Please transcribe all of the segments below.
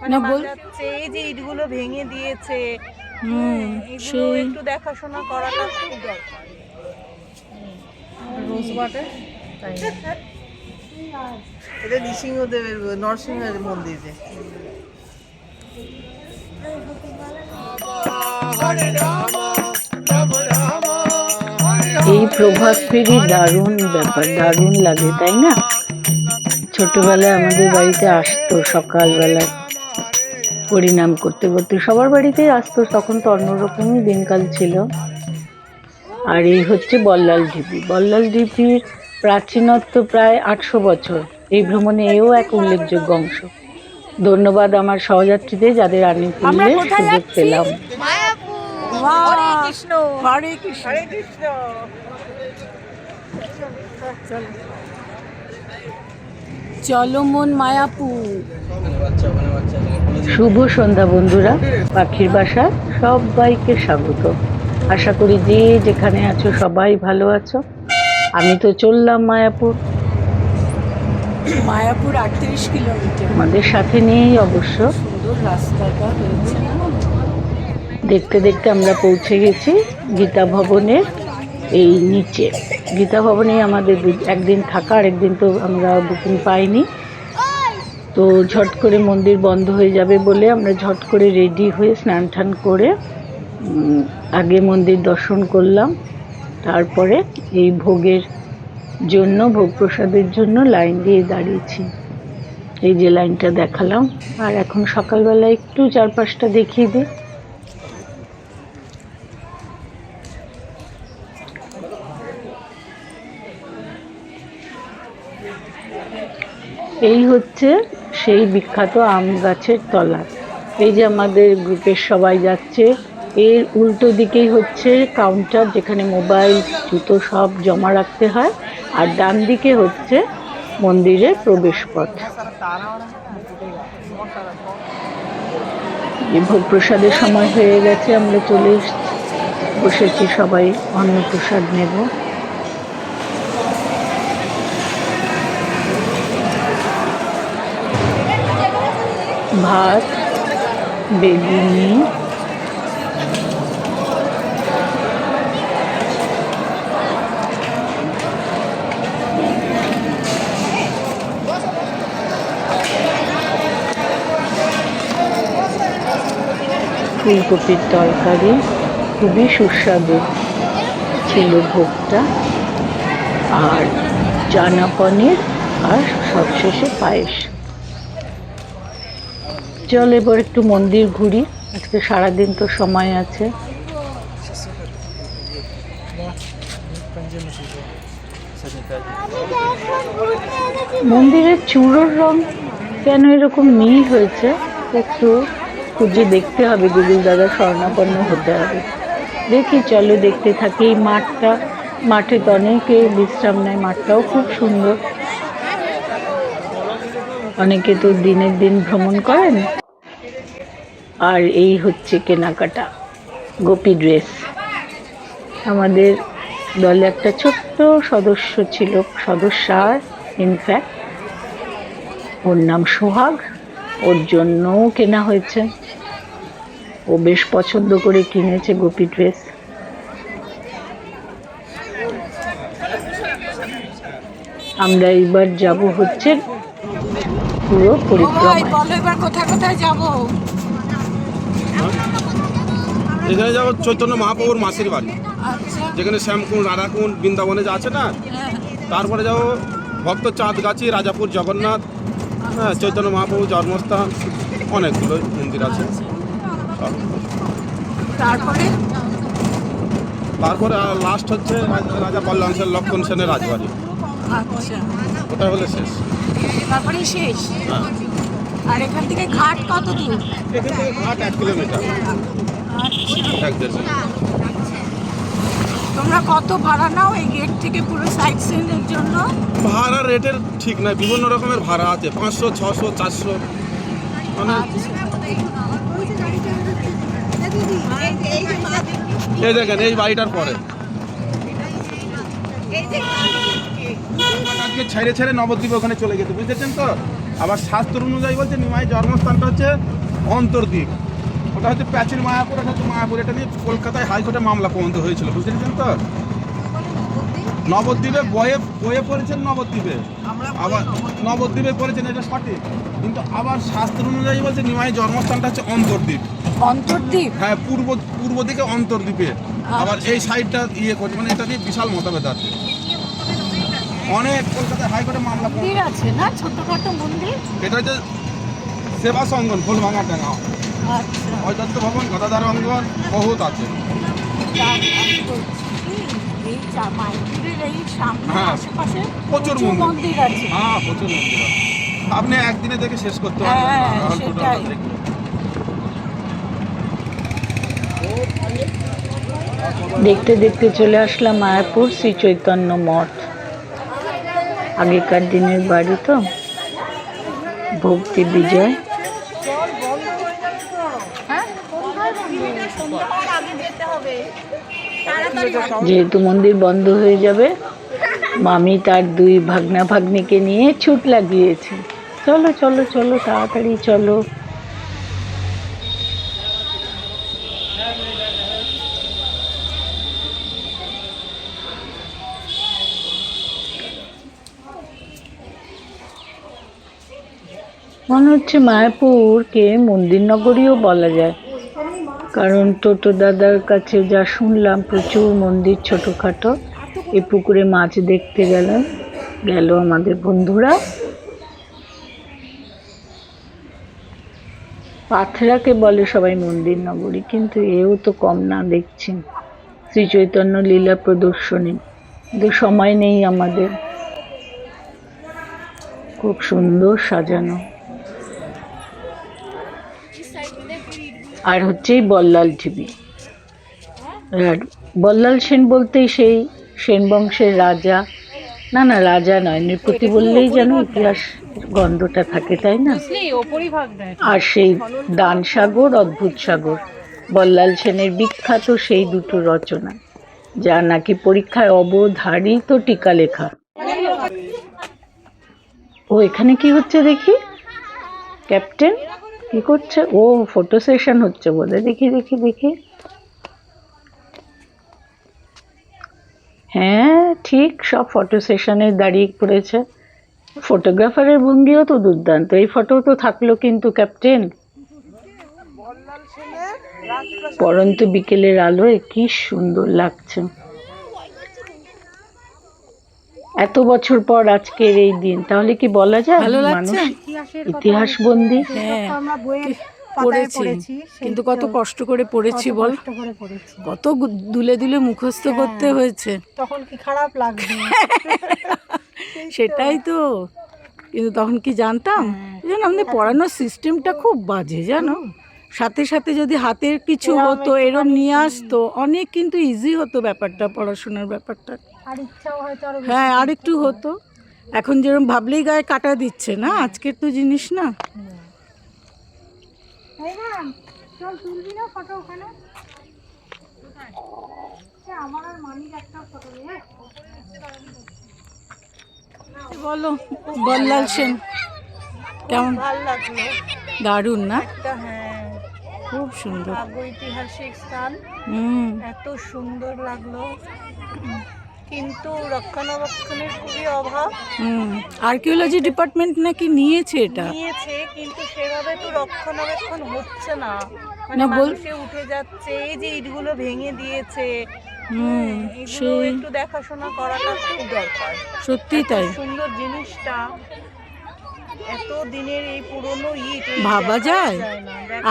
মানে না, এই যে ইটগুলো ভেঙে দিয়েছে হুম সেই একটু দেখাশোনা করাটা খুব দরকার। রোজ বাটার তাই এটা নৃসিংহদেবের নরসিংহের মন্দির যে। এই প্রভাত ফেরি দারুণ ব্যাপার দারুণ লাগে তাই না? ছোটবেলায় আমাদের বাড়িতে আসতো সকালবেলায়। পরিণাম করতে করতে সবার বাড়িতেই আসতো তখন তো অন্যরকমই দিনকাল ছিল। আর এই হচ্ছে বল্লাল ঢিপি। বল্লাল ঢিপির প্রাচীনত্ব প্রায় আটশো বছর। এই ভ্রমণে এও এক উল্লেখযোগ্য অংশ। ধন্যবাদ আমার সহযাত্রীদের যাদের আনি কোথায় সুযোগ পেলাম। কৃষ্ণ হরে কৃষ্ণ। হরে কৃষ্ণ। চলো মন মায়াপুর। শুভ সন্ধ্যা বন্ধুরা পাখির বাসা সবাইকে স্বাগত। আশা করি যে যেখানে আছো সবাই ভালো আছো। আমি তো চললাম মায়াপুর। মায়াপুর আটত্রিশ কিলোমিটার। আমাদের সাথে নিয়েই অবশ্য। সুন্দর রাস্তাটা হয়েছে। দেখতে দেখতে আমরা পৌঁছে গেছি গীতা ভবনের এই নিচে। গীতা ভবনে আমাদের একদিন থাকা আর একদিন তো আমরা বুকিং পাইনি। তো ঝট করে মন্দির বন্ধ হয়ে যাবে বলে আমরা ঝট করে রেডি হয়ে স্নান টান করে আগে মন্দির দর্শন করলাম। তারপরে এই ভোগের জন্য, ভোগ প্রসাদের জন্য লাইন দিয়ে দাঁড়িয়েছি। এই যে লাইনটা দেখালাম। আর এখন সকালবেলা একটু চারপাশটা দেখিয়ে দিই এই হচ্ছে সেই বিখ্যাত আম গাছের তলা। এই যে আমাদের গ্রুপের সবাই যাচ্ছে, এর উল্টো দিকেই হচ্ছে কাউন্টার যেখানে মোবাইল জুতো সব জমা রাখতে হয়, আর ডান দিকে হচ্ছে মন্দিরের প্রবেশ পথ ভোগ প্রসাদের সময় হয়ে গেছে, আমরা চলে বসেছি সবাই অন্নপ্রসাদ নেব। ভাত বেগুনি ফুলকপির তরকারি খুবই সুস্বাদু ছিল ভোগটা। আর চানা পনির আর সবশেষে পায়েস। চল এবার একটু মন্দির ঘুরি। আজকে সারাদিন তো সময় আছে। মন্দিরের চূড়োর রং কেন এরকম নীল হয়েছে? একটু খুঁজে দেখতে হবে গুগল দাদা স্বর্ণাপন্ন হতে হবে। দেখি, চলো দেখতে থাকি এই মাঠটা। মাঠে তো অনেকে বিশ্রাম নেয়, মাঠটাও খুব সুন্দর। অনেকে তো দিনের দিন ভ্রমণ করেন। আর এই হচ্ছে কেনাকাটা, গোপী ড্রেস। আমাদের দলে একটা ছোট্ট সদস্য ছিল, সদস্যার ইনফ্যাক্ট ওর নাম সোহাগ। ওর জন্যও কেনা হয়েছে। ও বেশ পছন্দ করে কিনেছে গোপী ড্রেস। আমরা এইবার যাব হচ্ছে পুরো পরিক্রমা। বলো এবার কোথায় কোথায় যাব? এখানে যাব চৈতন্য মহাপ্রভুর মাসির বাড়ি। আচ্ছা। যেখানে শ্যামকুণ্ড রাধাকুণ্ড বৃন্দাবনে যা আছে না তারপরে যাব ভক্ত চাঁদগাছি রাজাপুর জগন্নাথ হ্যাঁ চৈতন্য মহাপ্রভু জন্মস্থান অনেকগুলো মন্দির আছে। তারপরে? তারপরে লাস্ট হচ্ছে রাজা- রাজা লক্ষণ সেনের রাজবাড়ি। আচ্ছা। ওটা হলে শেষ তারপরে শেষ হ্যাঁ আর এখান থেকে ঘাট কত দূর এখান থেকে ঘাট এক কিলোমিটার আচ্ছা তোমরা কত ভাড়া নাও এই গেট থেকে পুরো সাইড সিনের জন্য ভাড়া রেটের ঠিক নাই বিভিন্ন রকমের ভাড়া আছে পাঁচশো ছশো চারশো মানে এই দেখেন এই বাড়িটার পরে আজকে ছেড়ে ছেড়ে নবদ্বীপ ওখানে চলে গেছে বুঝতেছেন তো? আবার শাস্ত্র অনুযায়ী বলছে নিমাই জন্মস্থানটা হচ্ছে অন্তর্দ্বীপ। ওটা হচ্ছে প্রাচীন মায়াপুর এটা হচ্ছে মায়াপুর এটা নিয়ে কলকাতায় হাইকোর্টে মামলা পর্যন্ত হয়েছিল বুঝতে পেরেছেন তো নবদ্বীপে? বয়ে বয়ে পড়েছেন নবদ্বীপে। আবার নবদ্বীপে। পড়েছেন এটা সঠিক। কিন্তু আবার শাস্ত্র অনুযায়ী বলছে নিমাই জন্মস্থানটা হচ্ছে অন্তর্দ্বীপ। অন্তর্দ্বীপ? হ্যাঁ পূর্ব পূর্ব দিকে অন্তর্দ্বীপে। আবার এই সাইডটা ইয়ে করছে মানে এটা নিয়ে বিশাল মতভেদ আছে। অনেক কলকাতায় হাইকোর্টে মামলা। মন্দির আছে না ছোটখাটো মন্দির এটা হচ্ছে সেবা সঙ্গন ফুলভাঙা ডাঙ্গা আচ্ছা অযোধ্য ভবন গদাধার অঙ্গন বহুত আছে হ্যাঁ। প্রচুর মন্দির। আছে হ্যাঁ প্রচুর মন্দির আছে। আপনি একদিনে দেখে শেষ করতে হ্যাঁ, পারবেন দেখলে। দেখতে দেখতে চলে আসলাম মায়াপুর শ্রী চৈতন্য মঠ আগেকার দিনের বাড়ি তো। ভক্তি বিজয়। যেহেতু মন্দির বন্ধ হয়ে যাবে, মামি তার দুই ভাগ্না ভাগ্নিকে নিয়ে ছুট লাগিয়েছে। চলো চলো চলো, তাড়াতাড়ি চলো। মনে হচ্ছে মায়াপুরকে মন্দির নগরীও বলা যায়। কারণ টোটো দাদার কাছে যা শুনলাম, প্রচুর মন্দির ছোটোখাটো। এই পুকুরে মাছ দেখতে গেলাম, গেল আমাদের বন্ধুরা। পাথরাকে বলে সবাই মন্দির নগরী কিন্তু এও তো কম না দেখছি। শ্রী চৈতন্য লীলা প্রদর্শনী। কিন্তু সময় নেই আমাদের। খুব সুন্দর সাজানো। আর হচ্ছে এই বল্লাল টিভি আর বল্লাল সেন বলতেই সেই সেন বংশের রাজা। না না রাজা নয় নৃপতি বললেই যেন ইতিহাস গন্ধটা থাকে তাই না? আর সেই দান সাগর অদ্ভুত সাগর। বল্লাল সেনের বিখ্যাত সেই দুটো রচনা যা নাকি পরীক্ষায় অবধারিত টিকা লেখা। ও এখানে কি হচ্ছে দেখি? ক্যাপ্টেন? কি করছে? ও ফটো সেশন হচ্ছে বলে। দেখি দেখি দেখি। হ্যাঁ ঠিক, সব ফটো সেশনে দাঁড়িয়ে পড়েছে। ফটোগ্রাফারের ভঙ্গিও তো দুর্দান্ত। এই ফটো তো থাকল কিন্তু ক্যাপ্টেন পরন্ত বিকেলের আলোয় কি সুন্দর লাগছে। এত বছর পর আজকের এই দিন তাহলে কি বলা যায় ভালো লাগছে? মানুষ ইতিহাস বন্দি হ্যাঁ। পড়েছি? কিন্তু কত কষ্ট করে পড়েছি বল। কত দুলে দুলে মুখস্থ করতে হয়েছে। তখন কি খারাপ লাগবে? সেটাই তো। কিন্তু তখন কি জানতাম? জানো আমাদের পড়ানোর সিস্টেমটা খুব বাজে জানো? সাথে সাথে যদি হাতের কিছু হতো এরম নিয়ে আসতো অনেক কিন্তু ইজি হতো ব্যাপারটা পড়াশোনার ব্যাপারটা। হ্যাঁ আর একটু হতো। এখন যেরকম ভাবলেই গায়ে কাটা দিচ্ছে না আজকের তো জিনিস না। ফটো নিয়ে বলো বল্লাল সেন কেমন? ভালো লাগল। দারুণ না? একটা হ্যাঁ। খুব সুন্দর। ঐতিহাসিক স্থান। হুম। এত সুন্দর লাগল। কিন্তু রক্ষণাবেক্ষণের খুবই অভাব। আর্কিওলজি ডিপার্টমেন্ট নাকি নিয়েছে এটা? নিয়েছে কিন্তু সেভাবে তো রক্ষণাবেক্ষণ হচ্ছে না। মানে মানুষে উঠে যাচ্ছে এই যে ইটগুলো ভেঙে দিয়েছে। হুম একটু দেখাশোনা করাটা খুব দরকার। সত্যি তাই। সুন্দর জিনিসটা। এত দিনের এই পুরনো ইট ভাবা যায়?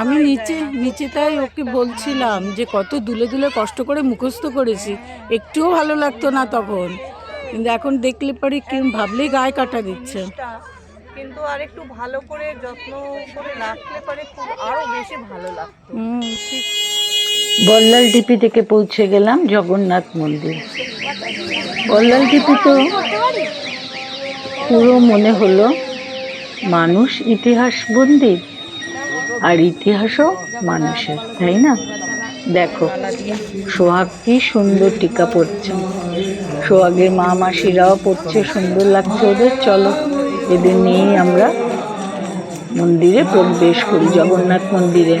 আমি নিচে নিচে তাই ওকে বলছিলাম যে কত দুলে দুলে কষ্ট করে মুখস্থ করেছি একটুও ভালো লাগতো না তখন। কিন্তু এখন দেখলে পরে কি ভাবলেই গায়ে কাটা দিচ্ছে। কিন্তু আর একটু ভালো করে যত্ন করে রাখলে পরে খুব আরও বেশি ভালো লাগতো। বল্লাল টিপি থেকে পৌঁছে গেলাম জগন্নাথ মন্দির। বল্লাল টিপি তো পুরো মনে হলো। মানুষ ইতিহাস বন্দি, আর ইতিহাসও মানুষের, তাই না? দেখো, সোহাগ কি সুন্দর টিকা পড়ছে। সোহাগের মা মাসিরাও পড়ছে, সুন্দর লাগছে ওদের, চলো। এদের নিয়েই আমরা মন্দিরে প্রবেশ করি, জগন্নাথ মন্দিরে।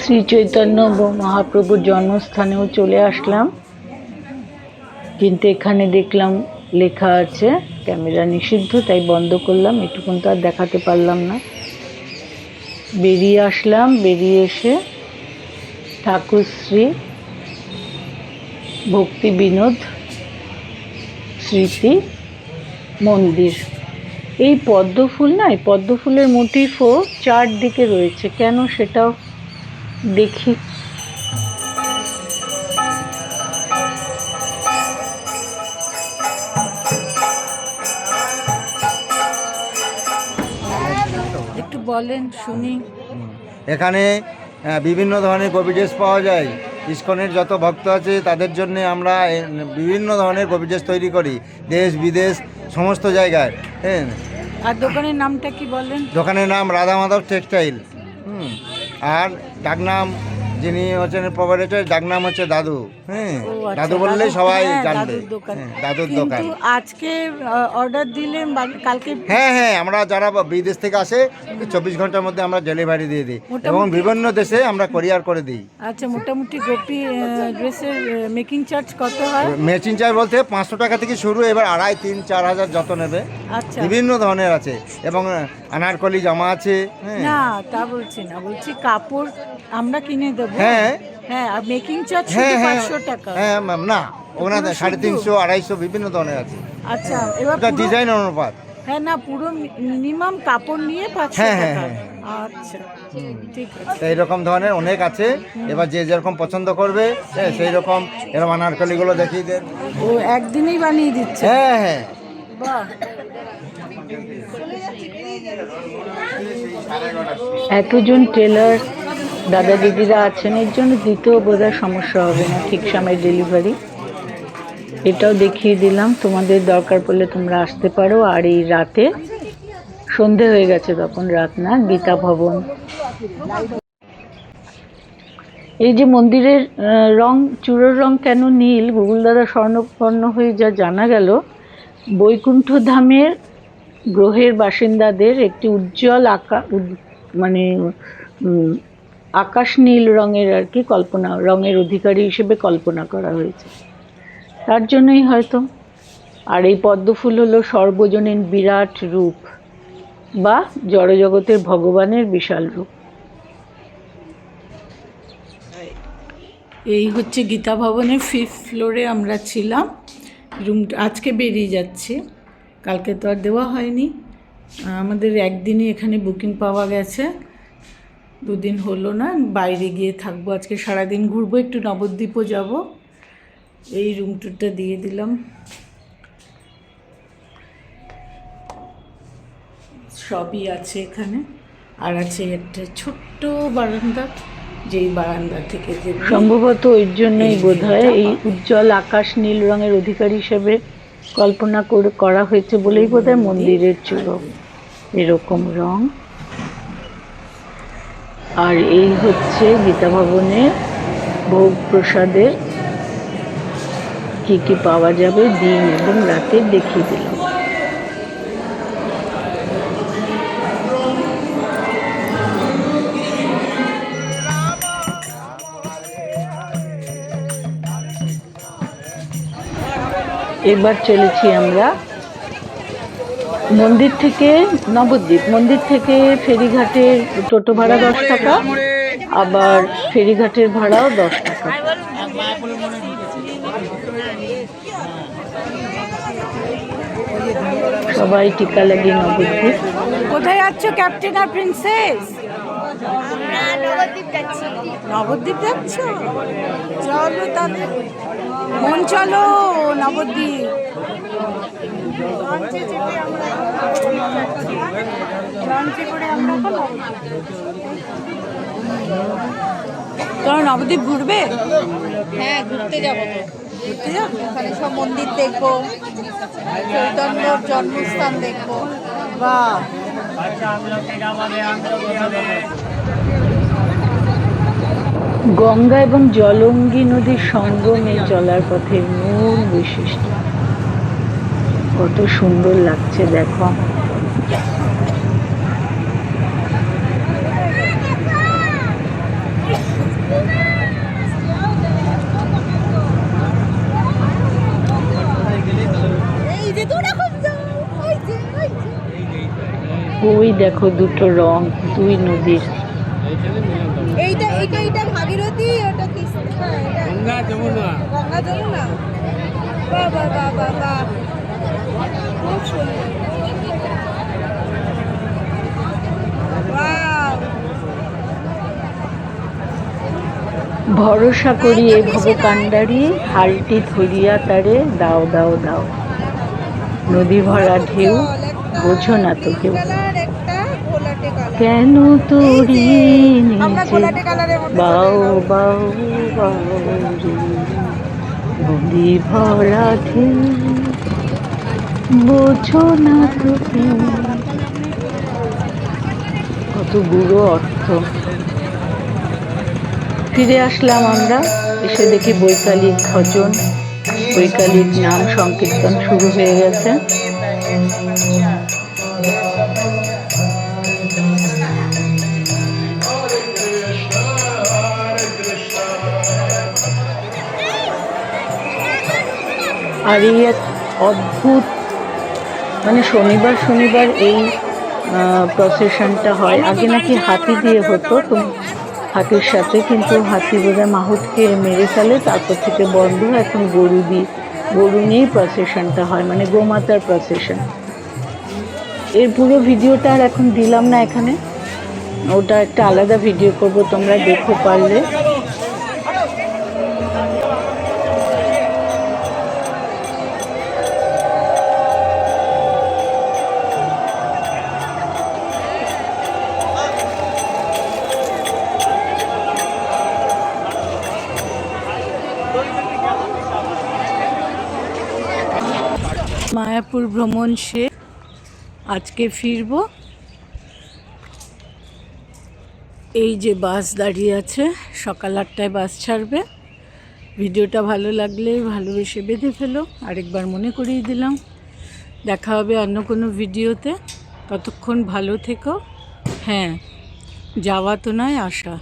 শ্রী চৈতন্য মহাপ্রভুর জন্মস্থানেও চলে আসলাম। কিন্তু এখানে দেখলাম লেখা আছে, ক্যামেরা নিষিদ্ধ, তাই বন্ধ করলাম, এটুকুন তো আর দেখাতে পারলাম না। বেরিয়ে আসলাম, বেরিয়ে এসে ঠাকুরশ্রী ভক্তি বিনোদ স্মৃতি মন্দির। এই পদ্ম ফুল না, এই পদ্ম ফুলের মোটিফও চারদিকে রয়েছে। কেন সেটাও দেখি। একটু বলেন শুনি। এখানে বিভিন্ন ধরনের কপি ড্রেস পাওয়া যায়। ইস্কনের যত ভক্ত আছে তাদের জন্য আমরা বিভিন্ন ধরনের কপি ড্রেস তৈরি করি। দেশ বিদেশ সমস্ত জায়গায় হ্যাঁ। আর দোকানের নামটা কি বলেন? দোকানের নাম রাধা মাধব টেক্সটাইল। হুম। আর ডাকনাম যিনি হচ্ছেন প্রপারেটর ডাকনাম হচ্ছে দাদু। হ্যাঁ আচ্ছা, দাদু বললেই সবাই হ্যাঁ, জানবে। দাদুর দোকান। হ্যাঁ, আজকে অর্ডার দিলেন কালকে? হ্যাঁ হ্যাঁ আমরা যারা বিদেশ থেকে আসে চব্বিশ ঘণ্টার মধ্যে আমরা ডেলিভারি দিয়ে দিই। এবং বিভিন্ন দেশে আমরা কোরিয়ার করে দিই। আচ্ছা মোটামুটি গোপী ড্রেসের মেকিং চার্জ কত হয়? মেচিন চার্জ বলতে পাঁচশো টাকা থেকে শুরু এবার আড়াই তিন চার হাজার যত নেবে। আচ্ছা। বিভিন্ন ধরনের আছে। এবং আনারকলি জামা আছে হ্যাঁ। না তা বলছি না বলছি কাপড় আমরা কিনে দেবো। হ্যাঁ। হ্যাঁ আর মেকিং চার্জ হ্যাঁ হ্যাঁ। টাকা। হ্যাঁ ম্যাম না। ওখানে সাড়ে তিনশো আড়াইশো বিভিন্ন ধরনের আছে। আচ্ছা এবার ডিজাইন অনুপাত। হ্যাঁ না পুরো মিনিমাম কাপড় নিয়ে পাঁচশো হ্যাঁ, হ্যাঁ, টাকা। হ্যাঁ। আচ্ছা ঠিক আছে। এইরকম ধরনের অনেক আছে। এবার যে যেরকম পছন্দ করবে হ্যাঁ সেই রকম এরকম আনারকলিগুলো দেখিয়ে দেন। ও একদিনেই বানিয়ে দিচ্ছে? হ্যাঁ হ্যাঁ। বাহ। এতজন টেলার দাদা দিদিরা আছেন, এর জন্য দ্বিতীয় বোধহয় সমস্যা হবে না, ঠিক সময় ডেলিভারি এটাও দেখিয়ে দিলাম, তোমাদের দরকার পড়লে তোমরা আসতে পারো, আর এই রাতে সন্ধে হয়ে গেছে তখন রাত না, গীতা ভবন। এই যে মন্দিরের রং, চূড়োর রং কেন নীল? গুগল দাদা স্বর্ণপন্ন হয়ে যা জানা গেল, বৈকুণ্ঠ ধামের গ্রহের বাসিন্দাদের একটি উজ্জ্বল আকা মানে আকাশ নীল রঙের আর কি কল্পনা, রঙের অধিকারী হিসেবে কল্পনা করা হয়েছে। তার জন্যই হয়তো। আর এই পদ্মফুল হলো সর্বজনীন বিরাট রূপ বা জড়জগতের ভগবানের বিশাল রূপ। এই হচ্ছে গীতা ভবনের ফিফথ ফ্লোরে আমরা ছিলাম। রুমটা আজকে বেরিয়ে যাচ্ছি। কালকে তো আর দেওয়া হয়নি। আমাদের একদিনই এখানে বুকিং পাওয়া গেছে। দুদিন হলো না বাইরে গিয়ে থাকব। আজকে সারাদিন ঘুরবো একটু নবদ্বীপও যাব। এই রুম টুরটা দিয়ে দিলাম। সবই আছে এখানে। আর আছে একটা ছোট্ট বারান্দা যেই বারান্দা থেকে যে সম্ভবত ওই জন্যই বোধ হয় এই উজ্জ্বল আকাশ নীল রঙের অধিকারী হিসেবে কল্পনা করে করা হয়েছে বলেই বোধ হয় মন্দিরের চূড়ো এরকম রং। আর এই হচ্ছে গীতা ভবনের ভোগ প্রসাদের কি কি পাওয়া যাবে দিন এবং রাতে দেখিয়ে দিলাম। এবার চলেছি আমরা মন্দির থেকে নবদ্বীপ, মন্দির থেকে ফেরিঘাটের টোটো ভাড়া দশ টাকা, আবার ফেরিঘাটের ভাড়াও দশ টাকা। সবাই টিকা লাগিয়ে নবদ্বীপ। কোথায় যাচ্ছ, ক্যাপ্টেন আর প্রিন্সেস? নবদ্বীপ যাচ্ছ? চলো তাহলে। মন চলো নবদ্বীপ। লঞ্চে চেপে আমরা লঞ্চে করে আমরা তো তোমরা নবদ্বীপ ঘুরবে? হ্যাঁ ঘুরতে যাব। ঘুরতে যাবে? ওখানে সব মন্দির দেখব চৈতন্যর জন্মস্থান দেখব। বাহ। গঙ্গা এবং জলঙ্গি নদীর সঙ্গমে চলার পথে মূল বৈশিষ্ট্য। কত সুন্দর লাগছে দেখো। ওই দেখো দুটো রং দুই নদীর। এইটা এইটা এইটা ভাগীরথী ওটা কি? হ্যাঁ, এটা গঙ্গা যমুনা। গঙ্গা যমুনা। বাহ বাহ বাহ। ভরসা করি এ ভবকাণ্ডারি হালটি ধরিয়া তারে দাও দাও দাও। নদী ভরা ঢেউ বোঝো না তো কেউ। কেন তোরি বাউ বাউ বাউ নদী ভরা ঢেউ বোঝো না তো কেউ কত বুড়ো অর্থ। ফিরে আসলাম আমরা, এসে দেখি বৈকালিক ভজন। বৈকালিক নাম সংকীর্তন শুরু হয়ে গেছে। আর এই এক অদ্ভুত মানে শনিবার শনিবার এই প্রসেশনটা হয়। আগে নাকি হাতি দিয়ে হতো, তো হাতির সাথে কিন্তু হাতি বোধহয় মাহুতকে মেরে ফেলে, তারপর থেকে বন্ধ। এখন গরু দিয়ে গরু নিয়েই প্রসেশনটা হয় মানে গোমাতার প্রসেশন এর পুরো ভিডিওটা আর এখন দিলাম না এখানে। ওটা একটা আলাদা ভিডিও করব, তোমরা দেখো পারলে। মায়াপুর ভ্রমণ শেষ আজকে ফিরবো। এই যে বাস দাঁড়িয়ে আছে, সকাল আটটায় বাস ছাড়বে। ভিডিওটা ভালো লাগলে ভালোবেসে বেঁধে ফেলো। আরেকবার মনে করিয়ে দিলাম। দেখা হবে অন্য কোনো ভিডিওতে। ততক্ষণ ভালো থেকো। হ্যাঁ যাওয়া তো নয় আশা